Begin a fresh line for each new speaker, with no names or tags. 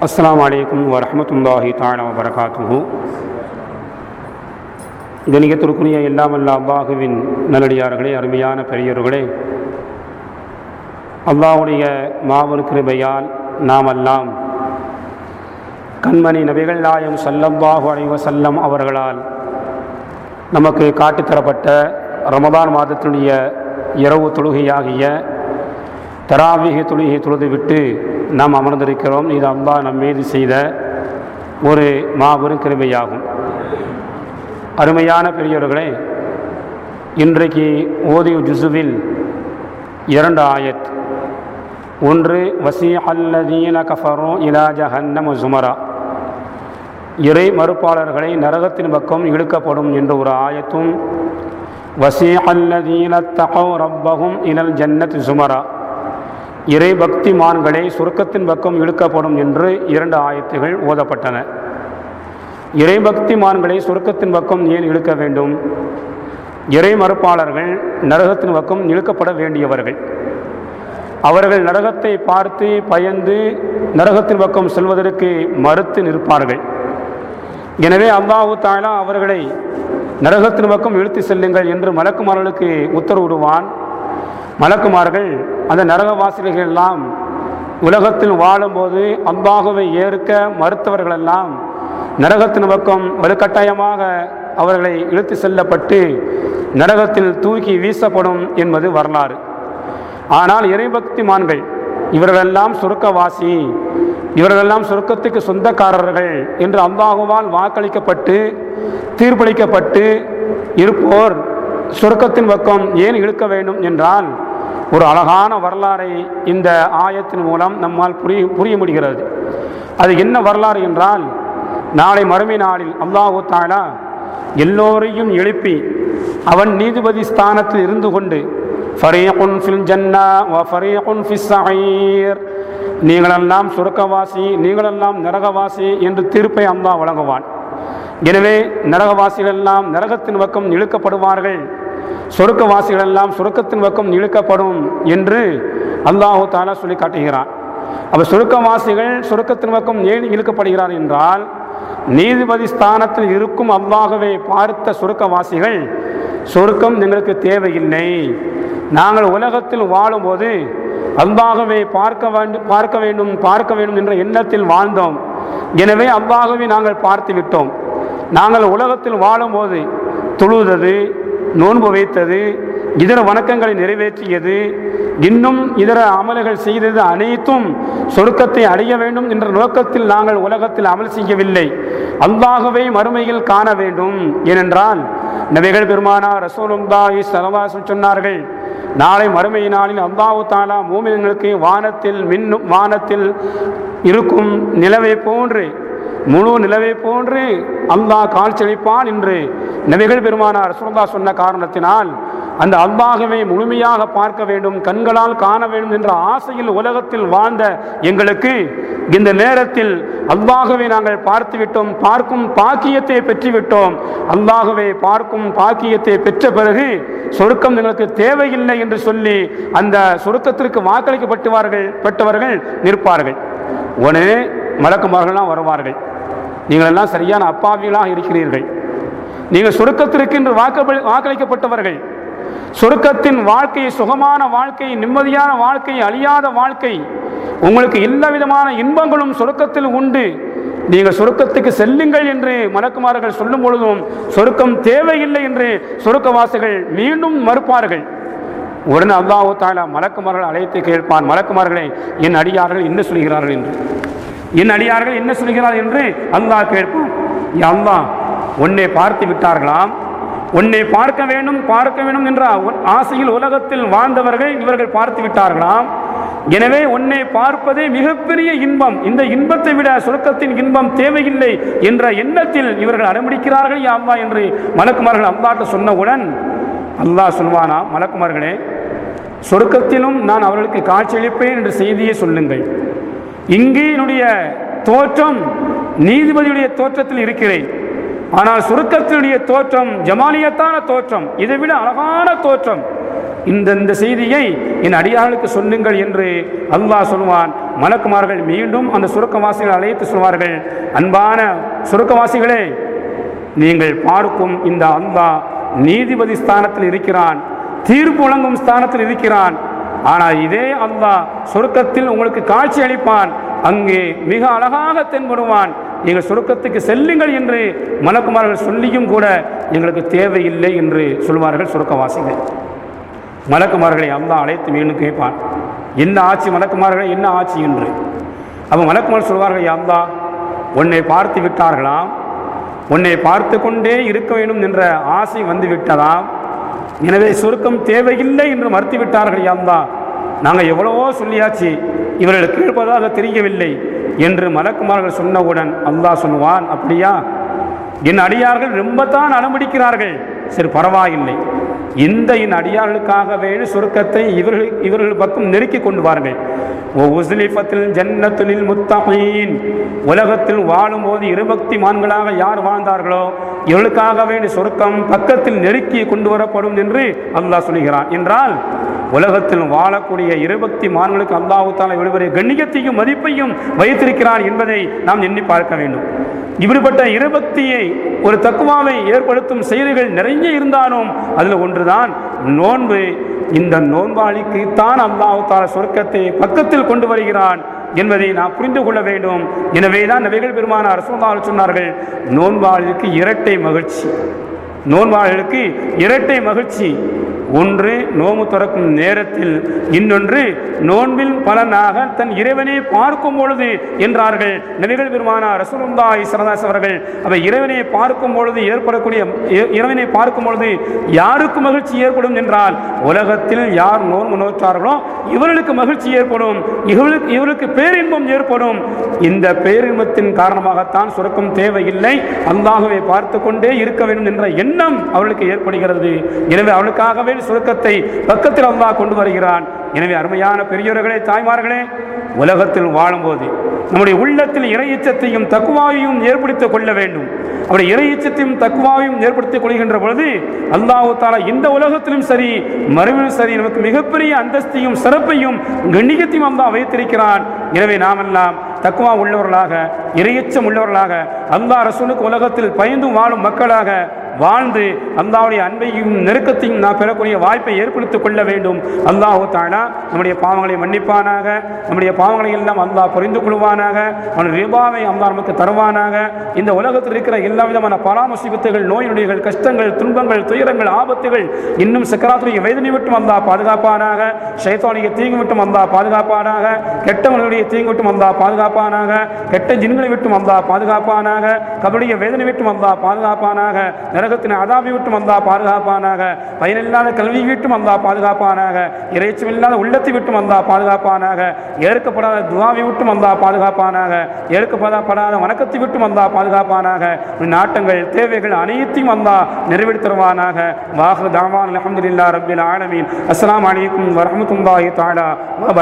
அஸ்லாம் வலைக்கம் வரமத்துல்லாஹி தாலா வரகாத்துஹு கணிகத்திற்குரிய எல்லாம் அல்ல அல்லாஹுவின் நல்லடியார்களே அருமையான பெரியவர்களே அல்லாஹுடைய மாபெரும் கிருபையால் நாமெல்லாம் கண்மணி நபிகள் நாயம் சல்லல்லாஹு அலைஹி செல்லம் அவர்களால் நமக்கு காட்டித்தரப்பட்ட ரமதான் மாதத்தினுடைய இரவு தொழுகையாகிய தராவிக தொழுகை தொழுதுவிட்டு நாம் அமர்ந்திருக்கிறோம். இது அம்பா நம் மீது செய்த ஒரு மாபெரும் கிருமையாகும் அருமையான பெரியவர்களே இன்றைக்கு ஓதிய ஜுசுவில் இரண்டு ஆயத். ஒன்று வசி அல்லதீன கஃபரோ இலா ஜஹன்னம சுமரா. இறை மறுப்பாளர்களை நரகத்தின் பக்கம் இழுக்கப்படும் என்ற ஒரு ஆயத்தும் வசி அல்லதீன தகோ ரப்பகும் இனல் ஜன்னத் சுமரா. இறை பக்திமான்களை சுருக்கத்தின் பக்கம் இழுக்கப்படும் என்று இரண்டு ஆயத்துகள் ஓதப்பட்டன. இறை பக்திமான்களை சுருக்கத்தின் பக்கம் ஏன் இழுக்க வேண்டும்? இறை மறுப்பாளர்கள் நரகத்தின் பக்கம் இழுக்கப்பட வேண்டியவர்கள். அவர்கள் நரகத்தை பார்த்து பயந்து நரகத்தின் பக்கம் செல்வதற்கு மறுத்து நிற்பார்கள். எனவே அல்லாஹு தாலா அவர்களை நரகத்தின் பக்கம் இழுத்து செல்லுங்கள் என்று மலக்குமார்களுக்கு உத்தரவிடுவான். மலக்குமார்கள் அந்த நரகவாசிகள் எல்லாம் உலகத்தில் வாழும்போது அல்லாஹுவை ஏற்க மறுத்தவர்களெல்லாம் நரகத்தின் பக்கம் வலுக்கட்டாயமாக அவர்களை இழுத்து செல்லப்பட்டு நரகத்தில் தூக்கி வீசப்படும் என்பது வரலாறு. ஆனால் இறைபக்திமான்கள் இவர்களெல்லாம் சுருக்கவாசி இவர்களெல்லாம் சுருக்கத்துக்கு சொந்தக்காரர்கள் என்று அல்லாஹுவால் வாக்களிக்கப்பட்டு தீர்ப்பளிக்கப்பட்டு இருப்போர் சுருக்கத்தின் பக்கம் ஏன் இழுக்க வேண்டும் என்றால் ஒரு அழகான வரலாறை இந்த ஆயத்தின் மூலம் நம்மால் புரிய புரிய முடிகிறது. அது என்ன வரலாறு என்றால் நாளை மறுமை நாளில் அல்லாஹூ தாலா எல்லோரையும் எழுப்பி அவன் நீதிபதி ஸ்தானத்தில் இருந்து கொண்டு ஃபரீகுன் ஃபில் ஜன்னா வ ஃபரீகுன் ஃபிஸ் நீங்களெல்லாம் சுரக்கவாசி நீங்களெல்லாம் நரகவாசி என்று தீர்ப்பை அல்லாஹ் வழங்குவான். எனவே நரகவாசிகள் எல்லாம் நரகத்தின் பக்கம் இழுக்கப்படுவார்கள். சொருக்கவாசிகள் எல்லாம் சுருக்கத்தின் பக்கம் இழுக்கப்படும் என்று அல்லாஹு தாலா சொல்லி காட்டுகிறான். அப்போ சுருக்கவாசிகள் சுருக்கத்தின் பக்கம் ஏன் இழுக்கப்படுகிறார் என்றால் நீதிபதி ஸ்தானத்தில் இருக்கும் அல்லாகவே பார்த்த சுருக்கவாசிகள் சுருக்கம் எங்களுக்கு தேவையில்லை. நாங்கள் உலகத்தில் வாழும்போது அல்லாகவே பார்க்க வேண்டும் பார்க்க வேண்டும் பார்க்க வேண்டும் என்ற எண்ணத்தில் வாழ்ந்தோம். எனவே அல்லாகவே நாங்கள் பார்த்து விட்டோம் நாங்கள் உலகத்தில் வாழும்போது தொழுதது நோன்பு வைத்தது இதர வணக்கங்களை நிறைவேற்றியது இன்னும் இதர அமல்கள் செய்தது அனைத்தும் சொருக்கத்தை அடைய வேண்டும் என்ற நோக்கத்தில் நாங்கள் உலகத்தில் அமல் செய்யவில்லை. அல்லாகவே மறுமையில் காண வேண்டும். ஏனென்றால் நபிகள் பெருமானா ரசோலுந்தாயி சலவாசம் சொன்னார்கள் நாளை மறுமை நாளில் அல்லாஹு தாலா மூமின்களுக்கு வானத்தில் மின்னும் வானத்தில் இருக்கும் நிலவை போன்று முழு நிலவை போன்று அல்லாஹ் காட்சியளிப்பான் என்று நபிகள் பெருமானார் சுரந்தா சொன்ன காரணத்தினால் அந்த அல்லாகவே முழுமையாக பார்க்க வேண்டும் கண்களால் காண வேண்டும் என்ற ஆசையில் உலகத்தில் வாழ்ந்த எங்களுக்கு இந்த நேரத்தில் அல்லாகவே நாங்கள் பார்த்துவிட்டோம் பார்க்கும் பாக்கியத்தை பெற்றுவிட்டோம். அல்லாகவே பார்க்கும் பாக்கியத்தை பெற்ற பிறகு சொருக்கம் எங்களுக்கு தேவையில்லை என்று சொல்லி அந்த சொருக்கத்திற்கு வாக்களிக்கப்பட்டுவார்கள் பெற்றவர்கள் நிற்பார்கள். உடனே மலக்குமார்கள்லாம் வருவார்கள். நீங்களெல்லாம் சரியான அப்பாவிகளாக இருக்கிறீர்கள். நீங்கள் சொருக்கத்திற்கு என்று வாக்கு வாக்களிக்கப்பட்டவர்கள். சொருக்கத்தின் வாழ்க்கை சுகமான வாழ்க்கை நிம்மதியான வாழ்க்கை அழியாத வாழ்க்கை உங்களுக்கு எல்லா விதமான இன்பங்களும் சொருக்கத்தில் உண்டு. நீங்கள் சொருக்கத்துக்கு செல்லுங்கள் என்று மலக்குமார்கள் சொல்லும் பொழுதும் சொருக்கம் தேவையில்லை என்று சொருக்கவாசிகள் மீண்டும் மறுப்பார்கள். உடனே அல்லாஹு தாலா மலக்குமார்கள் அழைத்து கேட்பான். மலக்குமார்களை என் அடியார்கள் என்ன சொல்கிறார்கள் என்று. என் அடியார்கள் என்ன சொல்கிறார் என்று அல்லாஹ் கேட்பான். அல்லாஹ் உன்னை பார்த்து விட்டார்களாம். உன்னை பார்க்க வேண்டும் பார்க்க வேண்டும் என்ற ஆசையில் உலகத்தில் வாழ்ந்தவர்கள் இவர்கள் பார்த்து விட்டார்களாம். எனவே உன்னை பார்ப்பதே மிகப்பெரிய இன்பம். இந்த இன்பத்தை விட சுருக்கத்தின் இன்பம் தேவையில்லை என்ற எண்ணத்தில் இவர்கள் அனுமதிக்கிறார்கள் அம்மா என்று மலக்குமார்கள் அல்லாட்ட சொன்னவுடன் அல்லாஹ் சொல்வானா மலக்குமார்களே சொருக்கத்திலும் நான் அவர்களுக்கு காட்சியளிப்பேன் என்ற செய்தியை சொல்லுங்கள். இங்கே என்னுடைய தோற்றம் நீதிபதியுடைய தோற்றத்தில் இருக்கிறேன். ஆனால் சுருக்கத்தினுடைய தோற்றம் ஜமாலியத்தான தோற்றம் இதை விட அழகான தோற்றம். இந்தந்த செய்தியை என் அடியார்களுக்கு சொல்லுங்கள் என்று அல்லாஹ் சொல்வான். மலக்குமார்கள் மீண்டும் அந்த சுருக்கவாசிகளை அழைத்து சொல்வார்கள். அன்பான சுருக்கவாசிகளே நீங்கள் பார்க்கும் இந்த அல்லாஹ் நீதிபதி ஸ்தானத்தில் இருக்கிறான் தீர்ப்பு வழங்கும் ஸ்தானத்தில் இருக்கிறான். ஆனால் இதே அல்லாஹ் சுருக்கத்தில் உங்களுக்கு காட்சி அளிப்பான். அங்கே மிக அழகாக தென்படுவான். நீங்கள் சுருக்கத்துக்கு செல்லுங்கள் என்று மலக்குமார்கள் சொல்லியும் கூட எங்களுக்கு தேவையில்லை என்று சொல்வார்கள் சொர்க்கவாசிகள். மலக்குமார்களை அல்லாஹ் அழைத்து மீண்டும் கேட்பான். என்ன ஆட்சி மலக்குமார்களை என்ன ஆட்சி என்று? அப்போ மலக்குமார் சொல்வார்கள் அல்லாஹ் உன்னை பார்த்து விட்டார்களாம். உன்னை பார்த்து கொண்டே இருக்க வேண்டும் என்ற ஆசை வந்து விட்டதாம். எனவே சுருக்கம் தேவையில்லை என்று மறுத்துவிட்டார்கள் யாந்தா. நாங்கள் எவ்வளவோ சொல்லியாச்சு இவர்கள் கேட்பதாக தெரியவில்லை என்று மலக்குமார்கள் சொன்னவுடன் அல்லாஹ் சொல்லுவான் அப்படியா? என் அடியார்கள் ரொம்ப தான் அனுமதிக்கிறார்கள் சரி பரவாயில்லை. இந்த என் அடியார்களுக்காகவே சுருக்கத்தை இவர்கள் இவர்கள் பக்கம் நெருக்கி கொண்டு வாருங்கள். உஸ்லிஃபத்தில் ஜன்னத்துலில் முத்தகீன் உலகத்தில் வாழும்போது இருபக்தி மான்களாக யார் வாழ்ந்தார்களோ இவளுக்காக வேண்டிய சுருக்கம் பக்கத்தில் நெருக்கி கொண்டு வரப்படும் என்று அல்லாஹ் சொல்கிறான். என்றால் உலகத்தில் வாழக்கூடிய இருபக்தி மான்களுக்கு அல்லாஹுத்தால இவருடைய கண்ணியத்தையும் மதிப்பையும் வைத்திருக்கிறான் என்பதை நாம் எண்ணி பார்க்க வேண்டும். இப்படிப்பட்ட இருபக்தியை ஒரு தக்குவாவை ஏற்படுத்தும் செயல்கள் நிறைய இருந்தாலும் அதில் ஒன்றுதான் நோன்பு இந்த நோன்பாளிக்கு தான் அல்லாஹு சொர்க்கத்தை பக்கத்தில் கொண்டு வருகிறான் என்பதை நாம் புரிந்து கொள்ள வேண்டும். எனவே தான் நபிகள் பெருமான அரசுந்தால் சொன்னார்கள் நோன்பாளிக்கு இரட்டை மகிழ்ச்சி. நோன்பாளிகளுக்கு இரட்டை மகிழ்ச்சி. ஒன்று நோம்பு துறக்கும் நேரத்தில் இன்னொன்று நோன்பில் பலனாக தன் இறைவனை பார்க்கும் பொழுது என்றார்கள். நபிகள் பெருமானா ரசூலுல்லாஹி சரதாஸ் அவர்கள் அவை இறைவனை பார்க்கும் பொழுது ஏற்படக்கூடிய இறைவனை பார்க்கும் பொழுது யாருக்கு மகிழ்ச்சி ஏற்படும் என்றால் உலகத்தில் யார் நோன்பு நோற்றார்களோ இவர்களுக்கு மகிழ்ச்சி ஏற்படும் இவர்களுக்கு இவர்களுக்கு பேரின்பம் ஏற்படும். இந்த பேரின்பத்தின் காரணமாகத்தான் சுரக்கம் தேவையில்லை. அல்லாகவே பார்த்து கொண்டே இருக்க வேண்டும் என்ற எண்ணம் அவளுக்கு ஏற்படுகிறது. எனவே அவளுக்காகவே சுருக்கத்தை பக்கத்தில் அல்லாஹ் கொண்டு வருகிறான். எனவே அருமையான பெரியோர்களே தாய்மார்களே உலகத்தில் வாழும்போது நம்முடைய உள்ளத்தில் இறையச்சத்தையும் தக்குவாவையும் ஏற்படுத்திக் கொள்ள வேண்டும். அவருடைய இறையச்சத்தையும் தக்குவாவையும் ஏற்படுத்திக் கொள்கின்ற பொழுது அல்லாஹு தாலா இந்த உலகத்திலும் சரி மறுவிலும் சரி நமக்கு மிகப்பெரிய அந்தஸ்தையும் சிறப்பையும் கண்ணியத்தையும் அல்லாஹ் வைத்திருக்கிறான். எனவே நாமெல்லாம் தக்குவா உள்ளவர்களாக இறையச்சம் உள்ளவர்களாக அல்லாஹ் ரசூலுக்கு உலகத்தில் பயந்து வாழும் மக்களாக வாழ்ந்து அல்லாவுடைய அன்பையும் நெருக்கத்தையும் நாம் பெறக்கூடிய வாய்ப்பை ஏற்படுத்திக் கொள்ள வேண்டும். அல்லாஹு தாலா நம்முடைய பாவங்களை மன்னிப்பானாக நம்முடைய பாவங்களை எல்லாம் அல்லாஹ் புரிந்து கொள்வானாக அவன் ரிபாவை அல்லாஹ் நமக்கு தருவானாக. இந்த உலகத்தில் இருக்கிற எல்லா விதமான பராமரிப்புகள் நோய் நொடிகள் கஷ்டங்கள் துன்பங்கள் துயரங்கள் ஆபத்துகள் இன்னும் சக்கராத்துடைய வேதனை விட்டும் அல்லாஹ் பாதுகாப்பானாக ஷைத்தானிய தீங்கு விட்டும் அல்லாஹ் பாதுகாப்பானாக கெட்டவர்களுடைய தீங்கு விட்டும் அல்லாஹ் பாதுகாப்பானாக கெட்ட ஜின்களை விட்டும் அல்லாஹ் பாதுகாப்பானாக கபடிய வேதனை விட்டும் அல்லாஹ் பாதுகாப்பானாக நரகத்தின் அதாபி விட்டும் வந்தா பாதுகாப்பானாக. பயனில்லாத கல்வி விட்டு வந்தா பாதுகாப்பானாக. இறைச்சம் இல்லாத உள்ளத்தை விட்டும் வந்தா பாதுகாப்பானாக. ஏற்கப்படாத துவாவி விட்டும் வந்தா பாதுகாப்பானாக. ஏற்கப்படாத வணக்கத்தை விட்டும் வந்தா பாதுகாப்பானாக. நாட்டங்கள் தேவைகள் அனைத்தையும் வந்தா நிறைவேற்றுவானாக வாஹு தாவான் அலமதுல்லா ரபில் ஆலமீன். அஸ்லாம் அலைக்கும் வரமத்துல்லாஹி தாலா வ